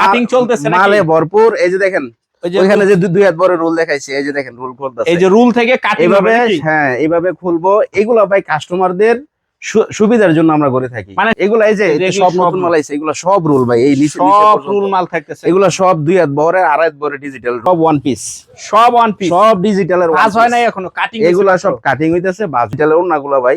Cutting চলতেছে নাকি? মালে ভরপুর। এই যে দেখেন ওইখানে যে দুই হাত বড় রোল দেখাইছে এই যে দেখেন রোল খুলতেছে। এই যে রুল থেকে কাটিং হ্যাঁ এইভাবে খুলবো। এগুলো ভাই কাস্টমারদের সুবিধার জন্য আমরা করে থাকি। মানে এগুলো এই যে সব নতুন মাল আইছে এগুলো সব রোল ভাই এই নিচে সব রুল মাল থাকতেছে। এগুলো সব দুই হাত বড় আড়াই হাত বড় ডিজিটাল সব ওয়ান পিস সব ওয়ান পিস সব ডিজিটালের কাজ হয় নাই এখনও কাটিং এগুলা সব কাটিং হইতেছে ডিজিটালের ওড়নাগুলো ভাই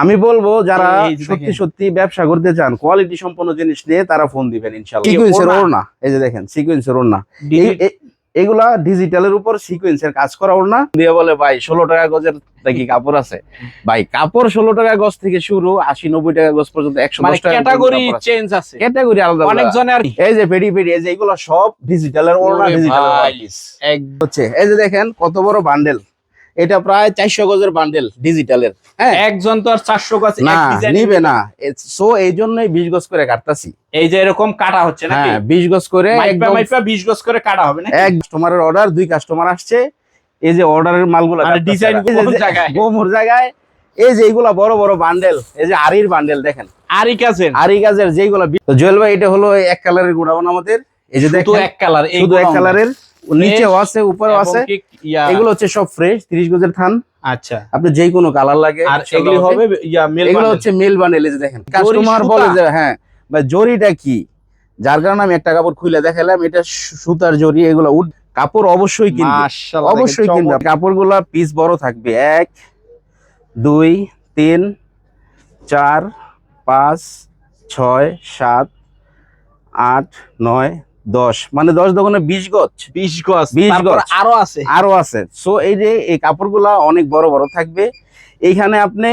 আমি বলব যারা সত্যি সত্যি ব্যবসা করতে চান কোয়ালিটি সম্পন্ন জিনিস নিয়ে তারা ফোন দিবেন ইনশাআল্লাহ। এই ওড়না। ওড়না। এই যে দেখেন সিকোয়েন্সের ওড়না। এগুলা ডিজিটালের উপর সিকোয়েন্সের কাজ করা ওড়না। দিয়ে বলে ভাই ষোলো টাকা গজের নাকি কাপড় আছে? ভাই কাপড় ষোলো টাকা গজ থেকে শুরু আশি নব্বই টাকা গজ পর্যন্ত একশো মানে টাকা ক্যাটাগরি চেঞ্জ আছে। ক্যাটাগরি আলাদা অনেক জনের এই যে পেডি পেডি এই যে এগুলো সব ডিজিটালের ওড়না হচ্ছে এই যে দেখেন কত বড় বান্ডেল এটা প্রায় চারশো গজের বান্ডেল ডিজিটালের হ্যাঁ? একজন তো আর চারশো গজ না নিবে না। সো এই জন্যই বিশ গজ করে কাটতাছি। এই যে এরকম কাটা হচ্ছে না হ্যাঁ বিশ গজ করে বিশ গজ করে কাটা হবে না এক কাস্টমারের অর্ডার দুই কাস্টমার আসছে। এই যে অর্ডারের মালগুলো আর যে- কোন জায়গায়? এই যে এইগুলা বড় বড় বান্ডেল এই যে আরির বান্ডেল দেখেন। আরই কাজের? আরি গাছের যেগুলো জুয়েল ভাই এটা হলো এক কালারের গোডাউন আমাদের। এই যে দেখেন এক কালার শুধু এক কালারের নিচেও আছে উপরেও আছে। এগুলো হচ্ছে সব ফ্রেশ তিরিশ গজের থান। আচ্ছা। আপনি যে কোনো কালার লাগে আর সেগুলো হবে। ইয়া মেল এগুলো হচ্ছে মেল বান্ডেল যে দেখেন। কাস্টমার বলে যে হ্যাঁ বা জরিটা কি? যার কারণে আমি একটা কাপড় খুলে দেখালাম এটা সুতার জরি এগুলো উড কাপড় অবশ্যই কিনবে অবশ্যই কিনবে চমৎকার। পিস বড় থাকবে। এক দুই তিন চার পাঁচ ছয় সাত আট নয় দশ মানে দশ দোকানে বিশ গজ। 20 গজ 20 তারপর গজ। আরও আছে। আরও আছে। সো এই যে এই কাপড়গুলা অনেক বড় বড় থাকবে। এইখানে আপনি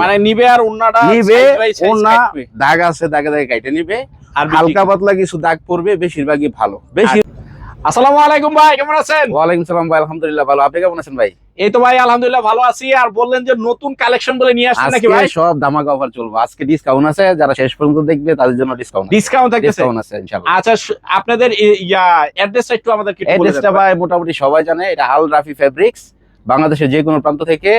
মানে নিবে আর উন্নাটা নিবে side by side ওনা কাটবে। দাগ আছে দাগে দাগে কাইটে নিবে। আর হালকা পাতলা কিছু দাগ পড়বে বেশিরভাগই ভালো। বেশি আসসালামু আলাইকুম ভাই কেমন আছেন? ওয়ালাইকুম সালাম ভাই আলহামদুলিল্লাহ ভালো। আপনি কেমন আছেন ভাই? এই তো ভাই আলহামদুলিল্লাহ ভালো আছি। আর বললেন যে নতুন কালেকশন বলে নিয়ে আসছেন নাকি ভাই? সব ধামাকা অফার চলবে। আজকে ডিসকাউন্ট আছে যারা শেষ পর্যন্ত দেখবে তাদের জন্য ডিসকাউন্ট ডিসকাউন্ট ডিসকাউন্ট আছে ইনশাআল্লাহ। আচ্ছা আপনাদের ইয়া অ্যাড্রেসটা একটু আমাদেরকে বলে অ্যাড্রেসটা ভাই। মোটামুটি সবাই জানে এটা হাল রাফি ফেব্রিক্স বাংলাদেশের যে কোনো প্রান্ত থেকে।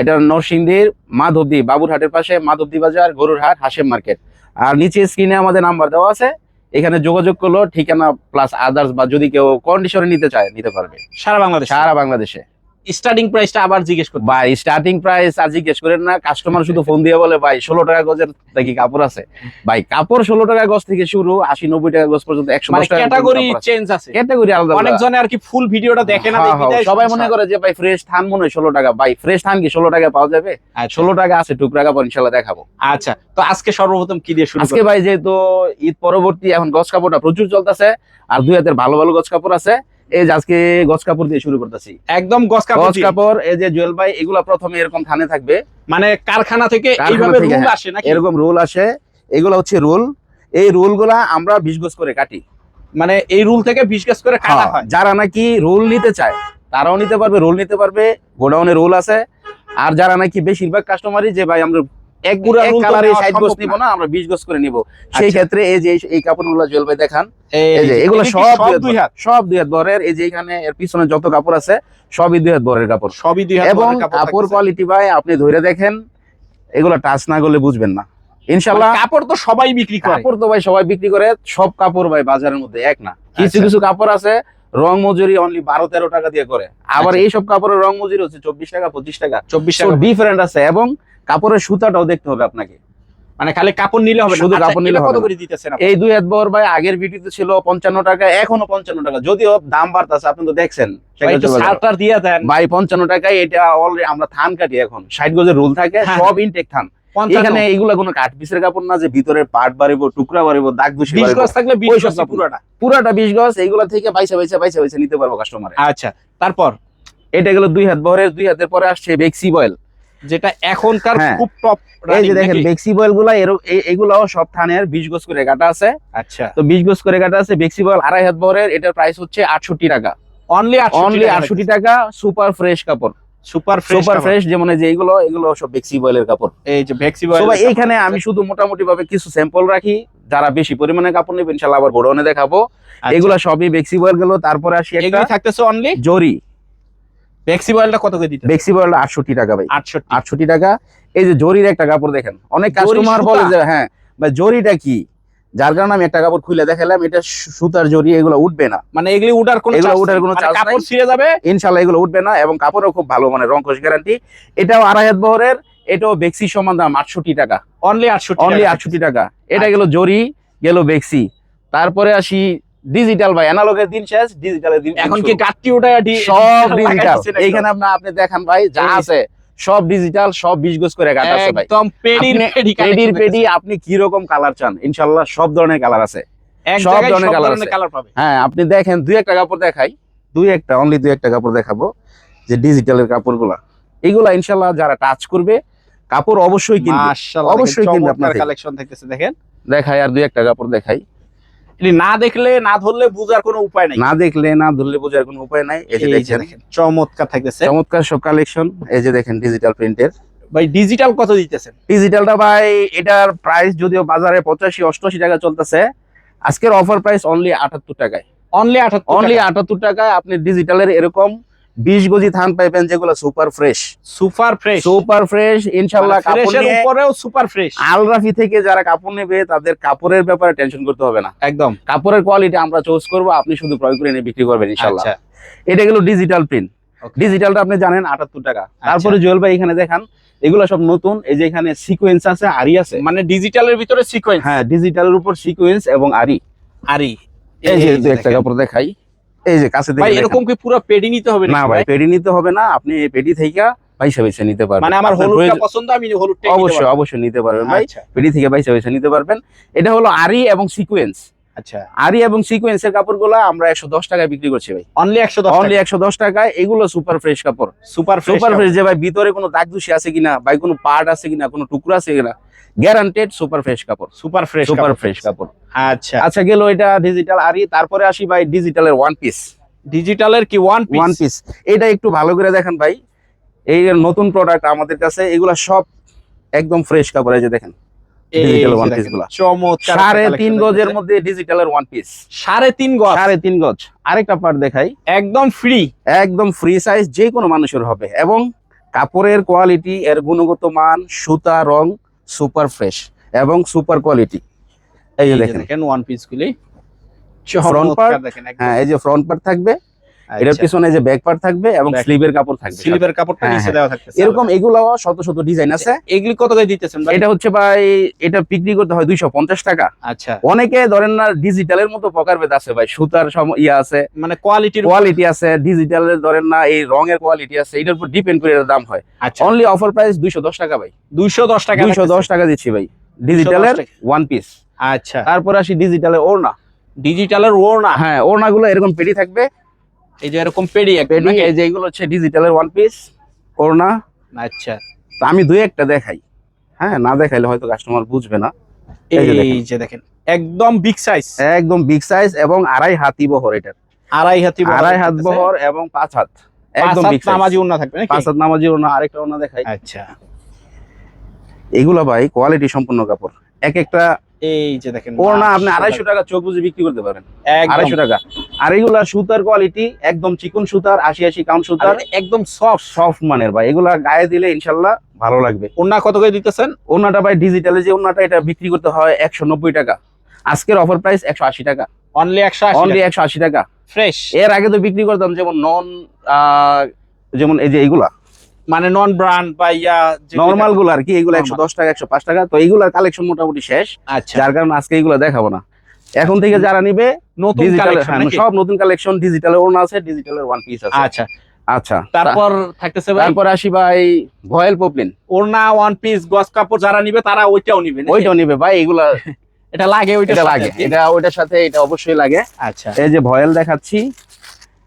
এটা নরসিংদীর মাধবদী বাবুরহাটের পাশে মাধবদী বাজার গরুরহাট হাসেম মার্কেট। আর নিচে স্ক্রিনে আমাদের নাম্বার দেওয়া আছে। এখানে যোগাযোগ করল ঠিকানা প্লাস আদার্স বা যদি কেউ কন্ডিশনে নিতে চায় নিতে পারবে। সারা বাংলাদেশ। সারা বাংলাদেশে। স্টার্টিং প্রাইসটা আবার জিজ্ঞেস করতে। ভাই স্টার্টিং প্রাইস আর জিজ্ঞেস করেন না কাস্টমার শুধু ফোন দিয়ে বলে ভাই ষোলো টাকা গজের নাকি কাপড় আছে? ভাই কাপড় ষোলো টাকা গজ থেকে শুরু আশি নব্বই টাকা গজ পর্যন্ত একশো মানে ক্যাটাগরি চেঞ্জ আছে। ক্যাটাগরি আলাদা অনেক জনে আর কি ফুল ভিডিওটা দেখে না হ্যাঁ, দেখি হ্যাঁ, সবাই মনে করে যে ভাই ফ্রেশ থান মনে হয় ষোলো টাকা। ভাই ফ্রেশ থান কি ষোলো টাকা পাওয়া যাবে? আচ্ছা। ষোলো টাকা আছে টুকরা কাপড় ইনশাল্লাহ দেখাবো। আচ্ছা তো আজকে সর্বপ্রথম কি দিয়ে শুরু আজকে ভাই যেহেতু ঈদ পরবর্তী এখন গজ কাপড়টা প্রচুর চলতেছে আর দুই হাতের ভালো ভালো গজ কাপড় আছে এই যে আজকে গজ কাপড় দিয়ে শুরু করতেছি। একদম গস কাপড় কাপড় এই যে জুয়েল ভাই এগুলা প্রথমে এরকম থানে থাকবে। মানে কারখানা থেকে এইভাবে রুল হ্যাঁ। আসে নাকি? এরকম রোল আসে। এগুলো হচ্ছে রোল। এই রোলগুলা আমরা বিশ গজ করে কাটি। মানে এই রুল থেকে 20 গজ করে কাটা হ্যাঁ, হয়? যারা নাকি রোল নিতে চায় তারাও নিতে পারবে রোল নিতে পারবে। গোডাউনে রোল আছে। আর যারা নাকি বেশিরভাগ কাস্টমারই যে ভাই আমরা এক কালারে গজ নিব না। আমরা গজ করে নিব। সেই আচ্ছা। ক্ষেত্রে এই যে এই কাপড়গুলো ভাই দেখান। এই যে এগুলো সব দুই হাত? সব দুই হাত বরের। এই যে এখানে এর পিছনে যত কাপড় আছে সবই দুই হাত বরের কাপড়। সবই দুই হাত এবং কাপড় কোয়ালিটি ভাই আপনি ধরে দেখেন এগুলো টাচ না করলে বুঝবেন না। ইনশাল্লাহ কাপড় তো সবাই বিক্রি করে। কাপড় তো ভাই সবাই বিক্রি করে সব কাপড় ভাই বাজারের মধ্যে এক না। কিছু আচ্ছা। কিছু কাপড় আছে রং মজুরি অনলি বারো তেরো টাকা দিয়ে করে। আবার আচ্ছা। এই সব কাপড়ের রং মজুরি হচ্ছে চব্বিশ টাকা পঁচিশ টাকা। চব্বিশ টাকা। ডিফারেন্ট আছে। এবং কাপড়ের সুতাটাও দেখতে হবে আপনাকে। মানে খালি কাপড় নিলে হবে শুধু আচ্ছা, কাপড় নিলে কত করে দিতেছেন এই দুই হাত বহর ভাই আগের ভিডিওতে ছিল পঞ্চান্ন টাকা এখনও পঞ্চান্ন টাকা। যদিও দাম বাড়তেছে আপনি তো দেখছেন। সারটার দিয়ে দেন। ভাই পঞ্চান্ন টাকায় এটা অলরেডি আমরা থান কাটি এখন। ষাট গজের রুল থাকে হ্যাঁ, সব ইনটেক থান এখানে এগুলা কোনো কাঠ পিসের কাপড় না যে ভিতরে পাট বাড়িব টুকরা বাড়িব দাগ দুষি 20 বাড়িব। গজ থাকলে 20 গজ। পুরোটা। পুরাটা বিশ গজ এইগুলা থেকে বাইসা বাইসা বাইসা বাইসা নিতে পারব কাস্টমার আচ্ছা তারপর? এটা গেল দুই হাত বহরের দুই হাতের পরে আসছে বেক্সি বয়েল যেটা এখনকার হ্যাঁ। খুব টপ এই যে দেখেন বেক্সি বয়েলগুলা এগুলাও সব থানের বিশ গজ করে কাটা আছে। আচ্ছা। তো বিশ গজ করে কাটা আছে। বেক্সি বয়েল আড়াই হাত বহরের এটার প্রাইস হচ্ছে আটষট্টি টাকা। অনলি অনলি আটষট্টি টাকা সুপার ফ্রেশ কাপড়। সুপার ফ্রেশ সুপার ফ্রেশ যেমন এই যে এগুলো এগুলো সব বেক্সি বয়েলের কাপড়। এই যে তো ভাই এইখানে আমি শুধু মোটামুটি ভাবে কিছু স্যাম্পল রাখি। যারা বেশি পরিমাণে কাপড় নেবেন ইনশাল্লাহ আবার গোডাউনে দেখাবো। এগুলো সবই বেক্সি বয়েল গেল। তারপরে আসি একটা থাকতেছে অনলি জরি। বয়েলটা কত করে দিতে বেক্সি টাকা ভাই। 68 টাকা। এই যে জরির একটা কাপড় দেখেন অনেক কাস্টমার বলে যে হ্যাঁ ভাই জরিটা কি? যার কারণে আমি একটা কাপড় খুলে দেখালাম এটা সুতার এগুলো উঠবে না। মানে এগুলি উঠার কোনো এগুলো উঠার। কোনো মানে কাপড়। ছিঁড়ে যাবে? এগুলো উঠবে না এবং কাপড়ও খুব ভালো মানে রংকশ গ্যারান্টি এটাও আড়াই হাত বহরের এটাও বেক্সি সমান দাম আটষট্টি টাকা। অনলি অনলি আটষট্টি টাকা। এটা গেল জরি গেল বেক্সি তারপরে আসি ডিজিটাল ভাই অ্যানালগের দিন শেষ ডিজিটালের দিন এখন। কি গাঠটি ওটা সব ডিজিটাল এইখানে আপনার আপনি দেখেন ভাই যা আছে সব ডিজিটাল সব বিশ গোজ করে কাট আছে ভাই। একদম পেডির আপনি পেডি পেডির পেডি আপনি কি রকম কালার চান? ইনশাল্লাহ সব ধরনের কালার আছে। এক সব জায়গায় ধরনের সব ধরনের আছে। কালার পাবে। হ্যাঁ আপনি দেখেন দুই একটা কাপড় দেখাই। দুই একটা অনলি দুই একটা কাপড় দেখাবো যে ডিজিটালের কাপড়গুলা। এগুলা ইনশাল্লাহ যারা টাচ করবে কাপড় অবশ্যই কিনবে। অবশ্যই কিনবে আপনার কালেকশন দেখতেছে দেখেন। দেখাই আর দুই একটা কাপড় দেখাই। এটি না দেখলে না ধরলে বোঝার কোনো উপায় নাই। না দেখলে না ধরলে বোঝার কোনো উপায় নাই। এই যে দেখেন চমৎকার থাকতেছে। চমৎকার সব কালেকশন এই যে দেখেন ডিজিটাল প্রিন্টের ভাই ডিজিটাল কত দিতেছেন? ডিজিটালটা ভাই এটার প্রাইস যদিও বাজারে পঁচাশি অষ্টআশি টাকা চলতেছে আজকের অফার প্রাইস অনলি আটাত্তর টাকায়। অনলি আঠাত্তর অনলি আটাত্তর টাকায় আপনি ডিজিটালের এরকম বিশ গজি থান পাইবেন যেগুলো super fresh super fresh super fresh ইনশাল্লাহ কাপড় ফ্রেশের নিয়ে উপরেও সুপার ফ্রেশ আলরাফি থেকে যারা কাপড় নেবে তাদের কাপড়ের ব্যাপারে টেনশন করতে হবে না। একদম। কাপড়ের কোয়ালিটি আমরা চুজ করব আপনি শুধু ক্রয় করে নিয়ে বিক্রি করবেন ইনশাল্লাহ আচ্ছা। এটা গেল ডিজিটাল প্রিন্ট ডিজিটালটা আপনি জানেন আটাত্তর টাকা। তারপরে জুয়েল ভাই এখানে দেখান এগুলো সব নতুন এই যে এখানে সিকোয়েন্স আছে আরি আছে। মানে ডিজিটালের ভিতরে সিকোয়েন্স হ্যাঁ ডিজিটালের উপর সিকোয়েন্স এবং আরি আরি এই যে একটা কাপড় দেখাই। এই যে কাছে ভাই এরকম কি পুরো পেডি নিতে হবে না ভাই পেডি নিতে হবে না আপনি পেডি থেকে পয়সা পয়সা নিতে পারবেন। মানে আমার হলুদটা পছন্দ আমি হলুদটা অবশ্যই অবশ্যই নিতে পারবেন ভাই। আচ্ছা। পেডি থেকে পয়সা পয়সা নিতে পারবেন। এটা হলো আরি এবং সিকোয়েন্স। আচ্ছা। আরি এবং সিকোয়েন্সের কাপড়গুলো আমরা একশো দশ টাকায় বিক্রি করছি ভাই। অনলি 110 অনলি একশো দশ টাকায় এগুলো সুপার ফ্রেশ কাপড়। সুপার ফ্রেশ সুপার ফ্রেশ যে ভাই ভিতরে কোনো দাগ দুষি আছে কিনা ভাই কোনো পার্ট আছে কিনা কোনো টুকরো আছে কিনা গ্যারান্টেড সুপার ফ্রেশ কাপড়। সুপার ফ্রেশ সুপার ফ্রেশ কাপড়। আচ্ছা। আচ্ছা গেল এটা ডিজিটাল আরি তারপরে আসি ভাই ডিজিটালের ওয়ান পিস ডিজিটালের কি ওয়ান ওয়ান পিস এটা একটু ভালো করে দেখেন ভাই। এই নতুন প্রোডাক্ট আমাদের কাছে এগুলা সব একদম ফ্রেশ কাপড়। এই যে দেখেনগুলা। চমৎকার সাড়ে তিন গজের মধ্যে ডিজিটালের ওয়ান পিস সাড়ে তিন গজ? সাড়ে তিন গজ। আরেকটা পার্ট দেখাই। একদম ফ্রি একদম ফ্রি সাইজ যে কোনো মানুষের হবে। এবং কাপড়ের কোয়ালিটি এর গুণগত মান সুতা রং সুপার ফ্রেশ এবং সুপার কোয়ালিটি। এই যে দেখেন। ওয়ান পিস গুলি। পার্ট হ্যাঁ এই যে ফ্রন্ট পার্ট থাকবে এটার পিছনে যে ব্যাক পার্ট থাকবে এবং স্লিভের কাপড় থাকবে স্লিপের কাপড়টা হ্যাঁ, নিচে হ্যাঁ। দেওয়া থাকতেছে। এরকম এগুলো শত শত ডিজাইন আছে। এগুলি কত করে দিতেছেন ভাই? এটা হচ্ছে ভাই এটা বিক্রি করতে হয় দুইশো পঞ্চাশ টাকা। আচ্ছা। অনেকে ধরেন না ডিজিটালের মতো প্রকারভেদ আছে ভাই সুতার সম- ইয়ে আছে। মানে কোয়ালিটির কোয়ালিটি আছে ডিজিটালের ধরেন না এই রঙের কোয়ালিটি আছে এটার উপর ডিপেন্ড করে এটার দাম হয়। আচ্ছা। অনলি অফার প্রাইস দুইশো দশ টাকা ভাই। 210 টাকা দুইশো দশ টাকা দিচ্ছি ভাই। ডিজিটালের। ওয়ান পিস আচ্ছা। তারপর আসি ডিজিটালের ওড়না। ডিজিটালের ওড়না। হ্যাঁ ওড়নাগুলো এরকম পেডি থাকবে। এই যে এরকম পেডি পেডি? এই যে এগুলো হচ্ছে ডিজিটালের ওয়ান পিস ওড়না। আচ্ছা। তো আমি দুই একটা দেখাই। হ্যাঁ না দেখাইলে হয়তো কাস্টমার বুঝবে না। এই যে দেখেন। একদম বিগ সাইজ একদম বিগ সাইজ এবং আড়াই হাতি বহর এটা আড়াই হাতি বহর আড়াই হাত বহর এবং পাঁচ হাত। একদম বিগ নামাজি ওড়না থাকবে নাকি? পাঁচ হাত নামাজি ওড়না আরেকটা ওড়না দেখাই। আচ্ছা। এগুলো ভাই কোয়ালিটি সম্পূর্ণ কাপড়। এক একটা এই যে দেখেন ওড়না আপনি আড়াইশো টাকা চোখ বুঝে বিক্রি করতে পারেন। আড়াইশো টাকা। আর এগুলা সুতার কোয়ালিটি একদম চিকন সুতার আশি আশি কাউন্ট সুতার। একদম সফট সফট মানের ভাই। এগুলা গায়ে দিলে ইনশাল্লাহ ভালো লাগবে। ওড়না কত করে দিতেছেন? ওনাটা ভাই ডিজিটালে যে ওনাটা এটা বিক্রি করতে হয় একশো নব্বই টাকা। আজকের অফার প্রাইস একশো আশি টাকা। অনলি 180 অনলি একশো আশি টাকা। ফ্রেশ এর আগে তো বিক্রি করতাম যেমন নন যেমন এই যে এইগুলা মানে নন ব্র্যান্ড বা ইয়া নর্মালগুলো আর কি এগুলো একশো দশ টাকা একশো পাঁচ টাকা তো এইগুলার কালেকশন মোটামুটি শেষ। আচ্ছা। যার কারণে আজকে এগুলো দেখাবো না। এখন থেকে যারা নিবে নতুন ডিজিটাল কালেকশন নাকি? সব নতুন কালেকশন ডিজিটালের ওনা আছে ডিজিটালের ওয়ান পিস আছে। আচ্ছা। আচ্ছা। তারপর থাকতেছে ভাই? তারপর আসি ভাই ভয়েল পপলিন ওড়না ওয়ান পিস গস কাপড় যারা নিবে তারা ওইটাও নিবে ওইটাও নিবে ভাই এগুলা এটা লাগে ওইটা লাগে। এটা ওইটার সাথে এটা অবশ্যই লাগে। আচ্ছা। এই যে ভয়েল দেখাচ্ছি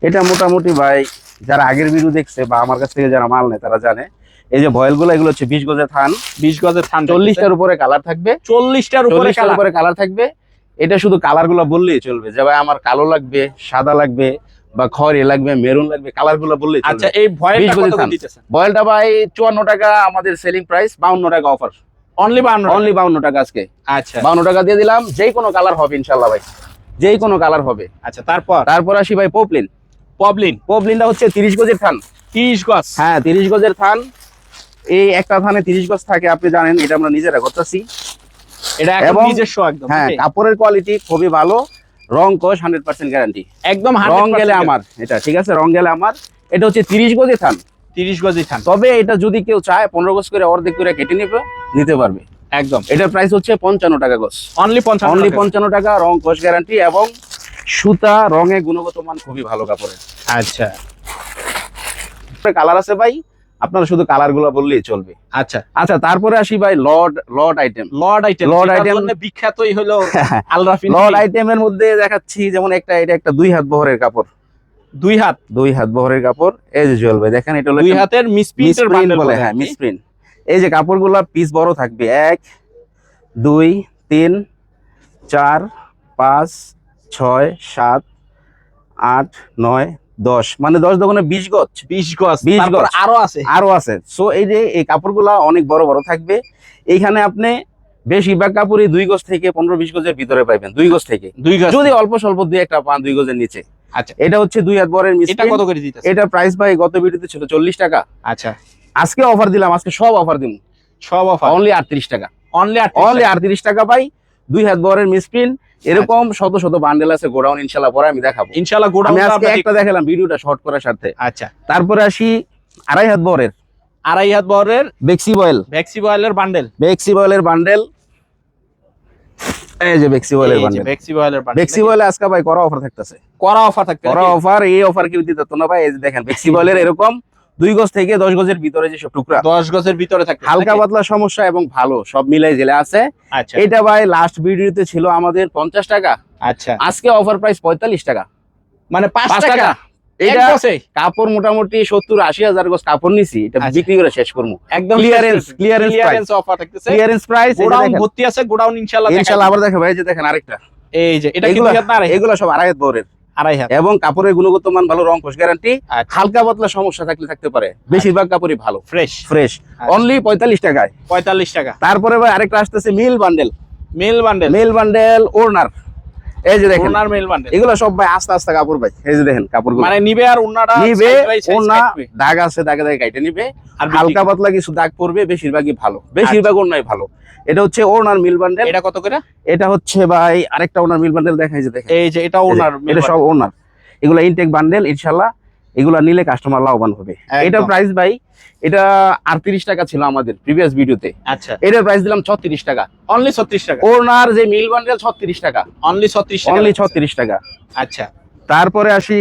এটা মোটামুটি ভাই যারা আগের ভিডিও দেখছে বা আমার কাছ থেকে যারা মাল নেয় তারা জানে। এই যে ভয়েলগুলো এগুলো হচ্ছে বিশ গজের থান। 20 গজের থান চল্লিশটার উপরে কালার থাকবে। 40টার উপরে চল্লিশটার কালার উপরে কালার থাকবে। এটা শুধু কালারগুলো বললেই চলবে। যে ভাই আমার কালো লাগবে সাদা লাগবে বা খড়ি লাগবে মেরুন লাগবে কালারগুলো বললেই আচ্ছা এই ভয়েলটা 20 গজের কত করে থান। দিতেছেন? ভয়েলটা ভাই চুয়ান্ন টাকা আমাদের সেলিং প্রাইস বাউন্ন টাকা অফার অনলি 52 অনলি বাউন্ন টাকা আজকে। আচ্ছা। বাউন্ন টাকা দিয়ে দিলাম। যেই কোনো কালার হবে ইনশাল্লাহ ভাই। যেই কোনো কালার হবে। আচ্ছা তারপর? তারপর আসি ভাই পপলিন পবলিন। পপলিনটা হচ্ছে তিরিশ গজের থান। 30 গজ। হ্যাঁ তিরিশ গজের থান। এই একটা থানে তিরিশ গজ থাকে আপনি জানেন এটা আমরা নিজেরা করতেছি এটা এবং- নিজস্ব একদম হ্যাঁ কাপড়ের কোয়ালিটি খুবই ভালো রং কোষ হান্ড্রেড পার্সেন্ট গ্যারান্টি একদম রং গেলে আমার এটা ঠিক আছে রং গেলে আমার। এটা হচ্ছে তিরিশ গজে থান। 30 গজি থান। তবে এটা যদি কেউ চায় পনেরো গজ করে অর্ধেক করে কেটে নিবে নিতে পারবে। একদম। এটার প্রাইস হচ্ছে পঞ্চান্ন টাকা গজ। Only 55 only. পঞ্চান্ন টাকা রং কোষ গ্যারান্টি এবং সুতা রঙে গুণগত মান খুবই ভালো কাপড়ের। আচ্ছা। কালার আছে ভাই? আপনারা শুধু কালারগুলো বললেই চলবে। আচ্ছা। আচ্ছা তারপরে আসি ভাই lord lord item lord item lord item বিখ্যাতই হলো আলরাফিন লর্ড আইটেমের মধ্যে দেখাচ্ছি যেমন একটা এটা একটা দুই হাত বহরের কাপড়। দুই হাত? দুই হাত বহরের কাপড়। এই যে জুয়েল ভাই দেখেন এটা হলো দুই হাতের মিসপ্রিন্টের মিসপ্রিন্ট বান্ডেল বলে হ্যাঁ মিসপ্রিন্ট এই যে কাপড়গুলো পিস বড় থাকবে। এক দুই তিন চার পাঁচ ছয় সাত আট নয় দশ। মানে দশ দোকানে বিশ গজ। 20 গজ। 20 তারপর গজ। আরও আছে। আরও আছে। সো এই যে এই কাপড়গুলা অনেক বড় বড় থাকবে। এইখানে আপনি বেশিরভাগ কাপড়ই দুই গজ থেকে পনেরো বিশ গজের ভিতরে পাইবেন দুই গজ থেকে। দুই গজ যদি অল্প স্বল্প দুই একটা পান দুই গজের নিচে। আচ্ছা। এটা হচ্ছে দুই হাত বরের এটা কত করে দিতেছে এটা প্রাইস ভাই গত ভিডিওতে ছিল চল্লিশ টাকা। আচ্ছা। আজকে অফার দিলাম আজকে সব অফার দিব সব অফার অনলি আটত্রিশ টাকা। অনলি অনলি আটত্রিশ টাকা পাই দুই হাত বরের মিসপ্রিন এরকম শত শত বান্ডেল আছে গোডাউন ইনশাল্লাহ পরে আমি দেখাবো। ইনশাল্লাহ গোডাউন আজকে একটা দেখালাম ভিডিওটা শর্ট করার সাথে। আচ্ছা। তারপরে আসি আড়াই হাত বরের। আড়াই হাত বরের বেক্সি বয়েল ভ্যাক্সি বয়েলের বান্ডেল বেক্সি বয়েলের বান্ডেল এই যে বেক্সি বয়েলের বান্ডেল ভ্যাক্সি বয়েলের বান্ডেল বেক্সি বয়েলে আজকে ভাই করা অফার থাকতেছে। করা অফার থাকতে করা অফার এই অফার কেউ দিতে তো না ভাই এই যে দেখেন বেক্সি বয়েলের এরকম দুই গজ থেকে দশ গজের ভিতরে যেসব টুকরা 10 গজের ভিতরে থাকতে হালকা পাতলা সমস্যা এবং ভালো সব মিলাই জেলে আছে। আচ্ছা। এটা ভাই লাস্ট ভিডিওতে ছিল আমাদের পঞ্চাশ টাকা। আচ্ছা। আজকে অফার প্রাইস পঁয়তাল্লিশ টাকা। মানে পাঁচ টাকা? এটা কাপড় মোটামুটি সত্তর আশি হাজার গজ কাপড় নিছি এটা আচ্ছা। বিক্রি করে শেষ করব। একদম ক্লিয়ারেন্স অফার থাকতেছে। ক্লিয়ারেন্স প্রাইস গোডাউন ভর্তি আছে গোডাউন ইনশাআল্লাহ ইনশাল্লাহ আবার দেখো ভাই যে দেখেন আরেকটা। এই যে এটা এগুলা- সব আড়াই হাত বহরের আড়াই হাত। এবং কাপড়ের গুণগত মান ভালো রং কোষ গ্যারান্টি আচ্ছা। হালকা পাতলা সমস্যা থাকলে থাকতে পারে। বেশিরভাগ কাপড়ই ভালো। Fresh fresh. অনলি পঁয়তাল্লিশ টাকায়। 45 টাকা। তারপরে ভাই আরেকটা আসতেছে mill bundle mill bundle mill bundle ওড়নার এই যে দেখেন ওনার মেল বান্ডেল। এগুলো সব ভাই আস্তে আস্তে কাপড় ভাই এই যে দেখেন কাপড়গুলো। মানে নিবে আর ওনাটা নিবে ওনা দাগ আছে দাগে দাগে কাইটে নিবে। আর হালকা পাতলা কিছু দাগ পড়বে বেশিরভাগই ভালো। বেশিরভাগ ওনাই ভালো। এটা হচ্ছে ওনার মিল বান্ডেল এটা কত করে? এটা হচ্ছে ভাই আরেকটা ওনার মিল বান্ডেল দেখাই যে দেখেন। এই যে এটা ওনার এটা সব ওনার। এগুলো ইনটেক বান্ডেল ইনশাল্লাহ এগুলো নিলে কাস্টমার লাভবান হবে। এটার প্রাইস ভাই এটা আটত্রিশ টাকা ছিল আমাদের প্রিভিয়াস ভিডিওতে আচ্ছা। এটার প্রাইস দিলাম ছত্রিশ টাকা। অনলি 36 টাকা? ওনার যে মিল বান্ডেল ছত্রিশ টাকা। অনলি 36 টাকা অনলি ছত্রিশ টাকা। আচ্ছা। তারপরে আসি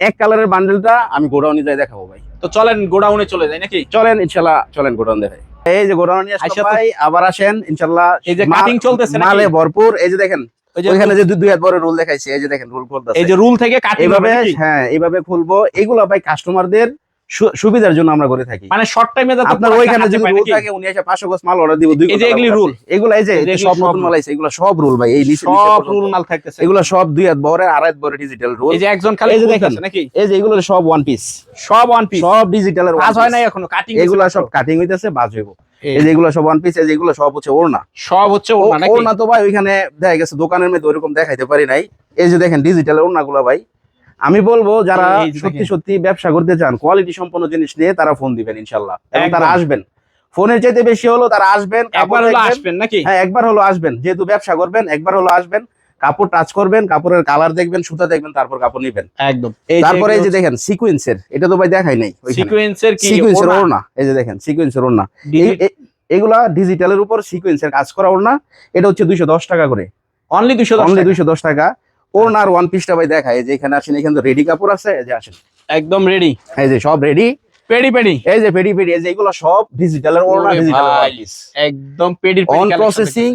এক কালারের বান্ডেলটা আমি গোডাউনে যাই দেখাবো ভাই। তো চলেন গোডাউনে চলে যাই নাকি? চলেন ইনশাল্লাহ চলেন গোডাউন দেখাই। এই যে গোডাউন ভাই আবার আসেন ইনশাল্লাহ এই যে cutting চলতেছে মালে ভরপুর। এই যে দেখেন যে ওইখানে যে দুই- দুই হাত বড় রোল দেখাইছে এই যে দেখেন রোল এই যে রুল থেকে কাটিং এইভাবে হ্যাঁ এইভাবে খুলবো। এগুলো ভাই কাস্টমারদের সুবিধার জন্য আমরা করে থাকি। মানে শর্ট টাইমে আপনার ওইখানে যদি রুল থাকে উনি এসে পাঁচশো গজ মাল অর্ডার দিব দুই এই যে এগুলি rule? এগুলো এই যে সব নতুন মাল আইছে এগুলো সব রুল ভাই। এই নিচে সব রুল মাল থাকতেছে। এগুলো সব দুই হাত বহরে আড়াই হাত বহরে ডিজিটাল রোল এই যে একজন খালি এই যে দেখেন। নাকি? এই যে এগুলো সব ওয়ান পিস সব ওয়ান পিস সব ডিজিটালের কাজ হয় নাই এখনও কাটিং এগুলো সব কাটিং হইতেছে বাজ হইব। এই। যে এগুলো সব ওয়ান পিস এই যে এগুলো সব হচ্ছে ওড়না। সব হচ্ছে ওনা নাকি? ওড়না তো ভাই ওইখানে দেখা গেছে দোকানের মধ্যে ওরকম দেখাইতে পারি নাই। এই যে দেখেন ডিজিটাল ওড়না গুলো ভাই। আমি বলব যারা সত্যি সত্যি ব্যবসা করতে চান কোয়ালিটি সম্পন্ন জিনিস নিয়ে তারা ফোন দিবেন ইনশাল্লাহ এবং তারা আসবেন। ফোনের চাইতে বেশি হলো তারা আসবেন একবার হলো আসবেন নাকি? হ্যাঁ একবার হলো আসবেন। যেহেতু ব্যবসা করবেন একবার হলো আসবেন। কাপড় টাচ করবেন কাপড়ের কালার দেখবেন সুতা দেখবেন তারপর কাপড় নিবেন। একদম। তারপরে এই যে দেখেন সিকুয়েন্সের এটা তো ভাই দেখাই নাই। সিকোয়েন্সের কি? সিকুয়েন্সের ওড়না? এই যে দেখেন সিকুয়েন্সের ওড়না। এগুলা ডিজিটালের উপর সিকুয়েন্সের কাজ করা ওড়না। এটা হচ্ছে দুইশো দশ টাকা করে। অনলি 210 অনলি টাকা। দুইশো দশ টাকা। ওড়নার ওয়ান পিসটা ভাই দেখায় যে এখানে আসেন এখানে তো রেডি কাপড় আছে যে আসেন একদম রেডি এই যে সব রেডি পেডি পেডি এই যে পেডি পেডি এই যে এগুলো সব ডিজিটালের ওড়না ডিজিটাল একদম অন প্রসেসিং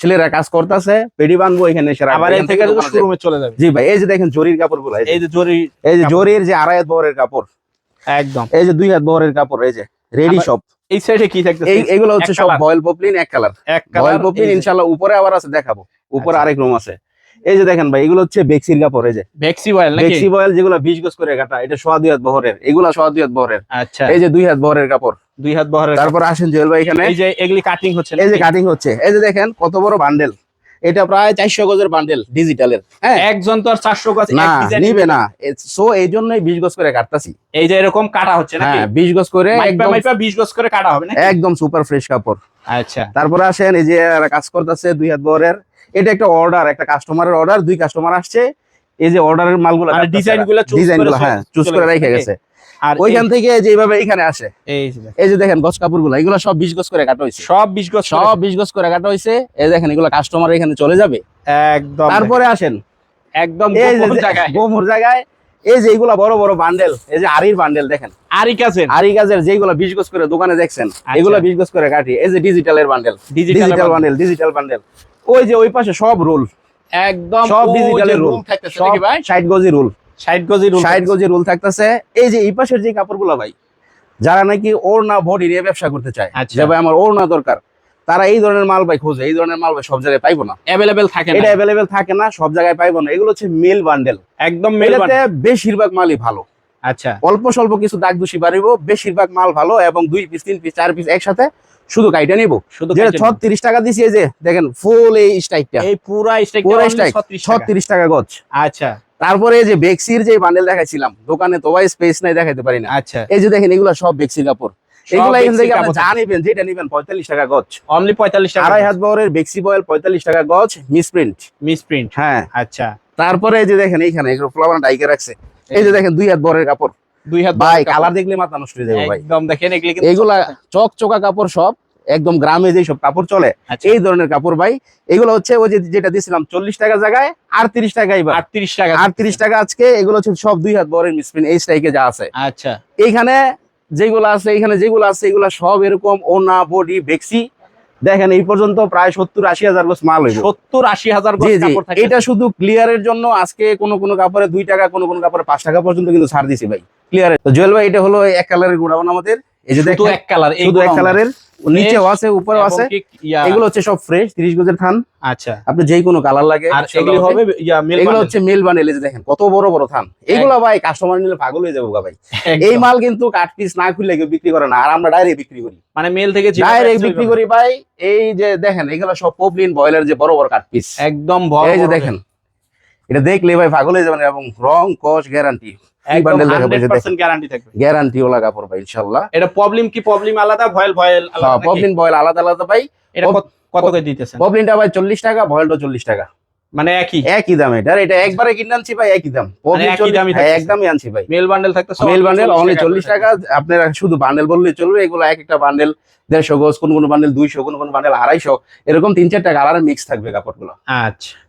ছেলেরা কাজ করতেছে পেডি বানবো এখানে এসে আবার এই এখান থেকে শোরুমে চলে যাবে জি ভাই এই যে দেখেন জরির কাপড়গুলো এই যে জরি এই যে জরির যে আড়াই হাত বহরের কাপড় একদম এই যে দুই হাত বহরের কাপড় এই যে রেডি সব এই সাইডে কি থাকতেছে এই এগুলো হচ্ছে সব বয়েল পপলিন এক কালার এক বয়েল কালার পপলিন ইনশাআল্লাহ উপরে আবার আছে দেখাবো উপরে আচ্ছা। আরেক রুম আছে এই যে দেখেন ভাই এগুলো হচ্ছে বেক্সির কাপড় এই যে। ভেক্সি বয়েল নাকি? বেক্সি বয়েল যেগুলো বিশ গজ করে কাটা এটা সোয়া দুই হাত বহরের এগুলা সোয়া দুই হাত বহরের। আচ্ছা। এই যে দুই হাত বহরের কাপড়। দুই হাত বহরের তারপর আসেন জুয়েল ভাই এখানে। এই যে এগুলি কাটিং হচ্ছে এই যে কাটিং হচ্ছে। এই যে দেখেন কত বড় বান্ডেল এটা প্রায় চারশো গজের বান্ডেল ডিজিটালের হ্যাঁ? একজন তো আর 400 গজ না নিবে না। সো এই জন্যই বিশ গজ করে কাটতাছি। এই যে এরকম কাটা হচ্ছে নাকি? হ্যাঁ বিশ গজ করে একদম মাইপা 20 গজ করে কাটা হবে নাকি? একদম সুপার ফ্রেশ কাপড়। আচ্ছা। তারপরে আসেন এই যে কাজ করতেছে দুই হাত বরের এটা একটা অর্ডার একটা কাস্টমারের অর্ডার দুই কাস্টমার আসছে। এই যে অর্ডারের মালগুলো মানে design গুলো ডিজাইনগুলো হ্যাঁ চুজ করে রেখে গেছে। আর ওইখান থেকে যেভাবে এখানে আসে। এই যে দেখেন। গছ কাপড়গুলো এগুলো সব বিশ করে কাটা হয়েছে। সব বিশ সব বিশ করে কাটা হয়েছে। এই দেখেন এগুলো কাস্টমার এখানে চলে যাবে। একদম। তারপরে আসেন। একদম গোপন জায়গায়। এই যে এইগুলা বড় বড় বান্ডেল এই যে আরির বান্ডেল দেখেন। আরই কাছেন আরি গাছের যেগুলো বিশ গজ করে দোকানে দেখছেন আচ্ছা। এগুলো বিশ গজ করে কাটি। এই যে ডিজিটালের bundle digital digital bundle digital bundle ওই যে ওই পাশে সব রোল। একদম সব ডিজিটাল রোল। থাকতেছে ভাই? 60 গজি রোল। ষাট গজি রোল ষাট গজি রোল থাকতেছে। এই যে এই পাশের যে কাপড়গুলো ভাই যারা নাকি ওড়না বডি রে ব্যবসা করতে চায় আচ্ছা। যে ভাই আমার ওড়না দরকার তারা এই ধরনের মাল ভাই খোঁজে। এই ধরনের মাল ভাই সব জায়গায় পাইবো না। অ্যাভেলেবেল থাকে না। এটা অ্যাভেলেবেল থাকে না সব জায়গায় পাইবো না। এগুলো হচ্ছে মেল বান্ডেল একদম মেল মেলাতে বেশিরভাগ মালই ভালো। আচ্ছা। অল্প স্বল্প কিছু দাগ দুষি বাড়িব বেশিরভাগ মাল ভালো এবং দুই পিস তিন পিস চার পিস একসাথে শুধু কাইটা নিব? শুধু যেটা ছত্রিশ টাকা দিছি এই যে দেখেন ফুল এই স্ট্রাইকটা এই পুরা স্টেক পুরো স্ট্রাইক ছত্রিশ টাকা। গজ। আচ্ছা। তারপরে এই যে বেক্সির যে বান্ডেল দেখাইছিলাম দোকানে তো ভাই স্পেস নাই দেখাইতে পারি না। আচ্ছা। এই যে দেখেন এগুলো সব বেক্সির কাপড়। এগুলো যা নিবেন যেটা নিবেন পঁয়তাল্লিশ টাকা গজ। অনলি 45 টাকা আড়াই হাত বেক্সি বয়েল পঁয়তাল্লিশ টাকা গজ মিস প্রিন্ট মিস প্রিন্ট হ্যাঁ। আচ্ছা। তারপরে এই যে দেখেন এইখানে এগুলো ফ্লাওয়ার ডাইকে রাখছে। এই যে। দেখেন দুই হাত বহরের কাপড়। দুই হাত ভাই কালার দেখলে মাথা নষ্ট হয়ে যাবে ভাই। একদম দেখেন এগুলি চক চকা কাপড় সব একদম গ্রামে যে সব কাপড় চলে আচ্ছা। এই ধরনের কাপড় ভাই। এগুলো হচ্ছে ওই যে যেটা দিয়েছিলাম চল্লিশ টাকা জায়গায় আটত্রিশ টাকা এবার। 38 টাকা। আটত্রিশ টাকা আজকে এগুলো হচ্ছে সব দুই হাত বরের মিসপ্রিন এই স্ট্রাইকে যা আছে। আচ্ছা। এইখানে যেগুলো আছে এখানে যেগুলো আছে এগুলো সব এরকম ওনা বডি বেক্সি দেখেন এই পর্যন্ত প্রায় সত্তর আশি হাজার গোছ মাল হইব। 70 80 হাজার এটা শুধু ক্লিয়ারের জন্য আজকে কোন কোন কাপড়ে দুই টাকা কোন কোন কাপড়ে পাঁচ টাকা পর্যন্ত কিন্তু ছাড় দিছি ভাই। ক্লিয়ারের তো জুয়েল ভাই এটা হলো এক কালারের গোডাউন আমাদের। এই যে এক কালার শুধু এক কালারের নিচেও আছে উপরেও আছে। এগুলো হচ্ছে সব ফ্রেশ গজের থান। আচ্ছা। আপনি যেই কোনো কালার লাগে আর ইনশাআল্লাহ হবে ইয়া মেল এগুলো হচ্ছে মেল বান্ডেল যে দেখেন কত বড় বড় থান। এগুলো ভাই কাস্টমার নিলে পাগল হয়ে যাব ভাই। এই মাল কিন্তু কাট পিস না খুললে কেউ বিক্রি করে না আর আমরা ডাইরেক্ট বিক্রি করি। মানে মেল থেকে ডাইরেক্ট বিক্রি করি। ভাই এই যে দেখেন এগুলো সব পপলিন বয়লার যে বড় বড় কাট পিস একদম বড় এই যে দেখেন এটা দেখলে ভাই পাগল হয়ে যাবেন এবং রং কস গ্যারান্টি একদম বান্ডেল দেখাবো এই যে 100% গ্যারান্টি ওলা কাপড় ভাই ইনশাআল্লাহ। এটা প্রবলেম কি প্রবলেম আলাদা ভয়েল ভয়েল আলাদা নাকি? পপলিন আলাদা আলাদা ভাই। এটা কত- কত করে দিতেছেন? পপলিনটা ভাই চল্লিশ টাকা মানে একই? একই দাম এটা। এটা একবারে কিনে আনছি ভাই একই দাম। মানে হ্যাঁ। একদমই আনছি ভাই। মেল বান্ডেল মেল বান্ডেল অনলি চল্লিশ টাকা আপনারা শুধু বান্ডেল বললে চলবে এগুলো এক একটা বান্ডেল দেড়শো গজ কোন কোন বান্ডেল দুইশো কোন কোন বান্ডেল আড়াইশো এরকম তিন চার টাকা কালারের মিক্স থাকবে কাপড়গুলো। আচ্ছা।